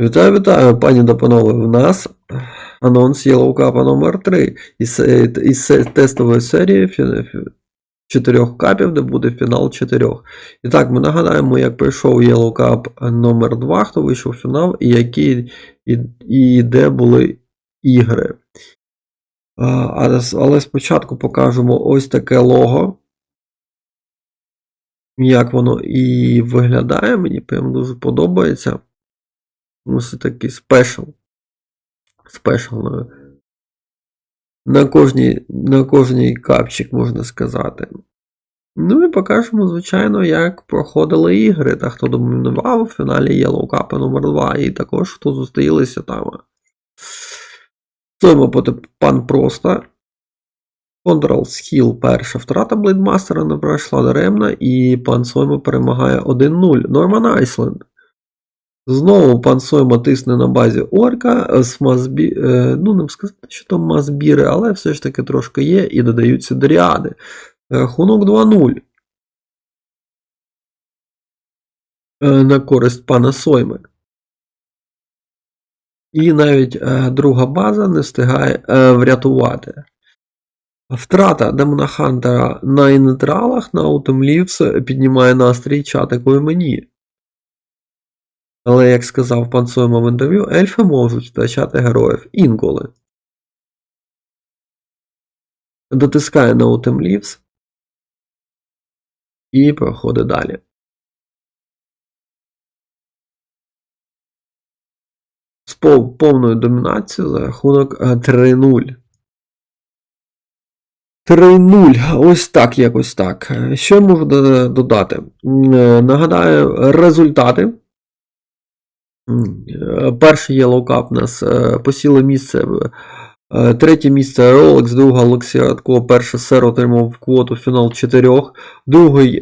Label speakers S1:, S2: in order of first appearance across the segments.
S1: Вітаю, вітаю, пані та панове. У нас анонс Yellow Cup номер 3 із, із тестової серії чотирьох капів, де буде фінал чотирьох. І так, ми нагадаємо, як пройшов Yellow Cup номер 2 хто вийшов в фінал, і які і, і де були ігри. А, але спочатку покажемо ось таке лого. Як воно і виглядає, мені прям дуже подобається. Ну, це такий спешл. Спешл на, кожній, на кожній капчик, можна сказати. Ну і покажемо, звичайно, як проходили ігри, та хто домінував у фіналі Yellow Cup номер 2 і також хто зустрілися там. Стоїмо проти пан Проста. Control Skill перша втрата Блейдмастера не пройшла даремно, і пан Сойма перемагає 1-0. Норман Айсленд. Знову пан Сойма тисне на базі орка з мазбі... е, ну, не сказати, що там мазбіри, але все ж таки трошки є і додаються дріади. Рахунок 2-0. Е, На користь пана Сойми. І навіть е, друга база не встигає е, врятувати. Втрата Демона Хантера на нейтралах на Leaves піднімає настрій чатику і мені. Але, як сказав пан Сойма в інтерв'ю, ельфи можуть втрачати героїв інколи. Дотискає на Autumn Leaves і проходить далі. З пов- повною домінацією за рахунок е, 3-0. 3-0. Ось так, якось так. Е, Що я можу додати? Е, Нагадаю, результати. Е, Перший Yellow Cup у нас е, посіло місце. е, Третє місце Rolex, друга Олексій Радко, перше сер отримав квоту фінал чотирьох. Другий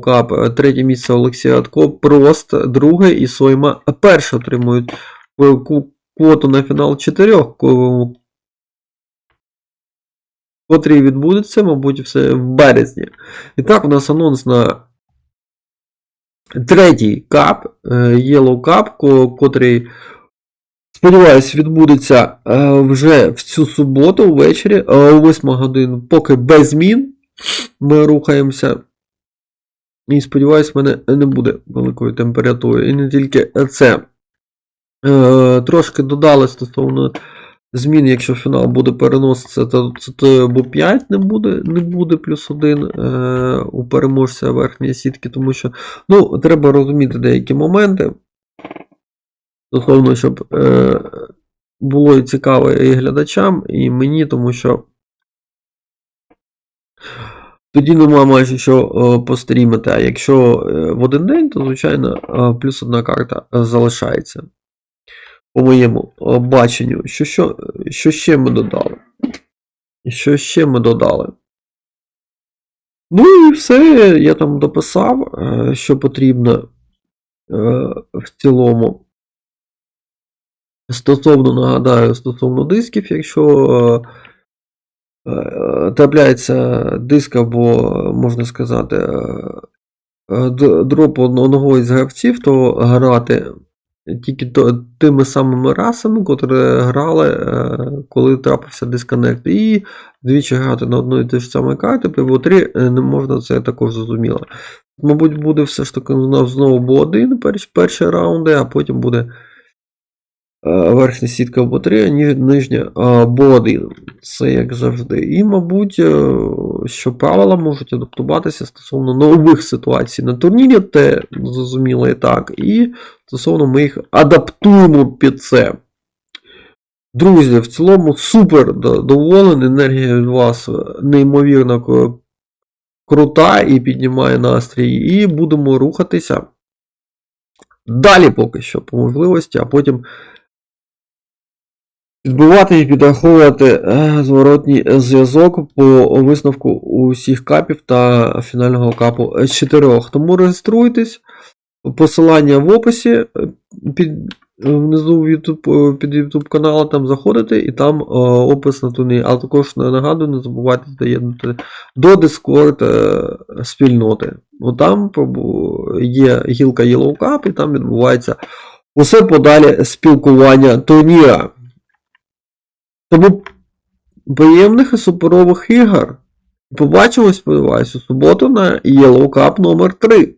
S1: Cup, е, третє місце Олексій Радко, Прост, друге і Сойма перше отримують квоту на фінал чотирьох, ко- котрий відбудеться, мабуть, все в березні. І так, у нас анонс на третій кап, е, Yellow Cup, котрий, сподіваюсь, відбудеться е, вже в цю суботу ввечері, е, о 8 годин, поки без змін. Ми рухаємося. І сподіваюсь, в мене не буде великої температури. І не тільки це. Трошки додали стосовно змін, якщо фінал буде переноситися, то це або 5 не буде, не буде плюс 1 е, у переможця верхньої сітки, тому що ну, треба розуміти деякі моменти. Стосовно, щоб е, було і цікаво і глядачам, і мені, тому що тоді нема майже що е, пострімити. А якщо е, в один день, то, звичайно, е, плюс одна карта залишається. По моєму е, баченню. Що, що, що ще ми додали? Що ще ми додали? Ну і все, я там дописав, е, що потрібно е, в цілому. Стосовно, нагадаю, стосовно дисків, якщо трапляється диск або, можна сказати, дроп одного із гравців, то грати тільки тими самими расами, котрі грали, е, коли трапився дисконект. І двічі грати на одну і ту ж саму карту, пиво 3 не можна, це також зрозуміло. Мабуть, буде все ж таки знов- знову бо один перші, раунди, а потім буде е, верхня сітка або 3, ніж нижня або 1. Це як завжди. І, мабуть, е, що правила можуть адаптуватися стосовно нових ситуацій на турнірі, те зрозуміло і так. І стосовно ми їх адаптуємо під це. Друзі, в цілому супер до- доволений. Енергія від вас неймовірно крута і піднімає настрій. І будемо рухатися далі поки що по можливості, а потім відбувати і підраховувати е, зворотній зв'язок по висновку усіх капів та фінального капу з чотирьох. Тому реєструйтесь. Посилання в описі е, під, внизу YouTube, е, під YouTube каналом там заходите і там е, опис на турнір. А також на- нагадую, не забувайте доєднати до Discord е, спільноти. Ну, там є гілка Yellow Cup, і там відбувається Усе подалі спілкування турніра. Тому приємних і суперових ігор. Побачимось, сподіваюся, у суботу на Yellow Cup номер 3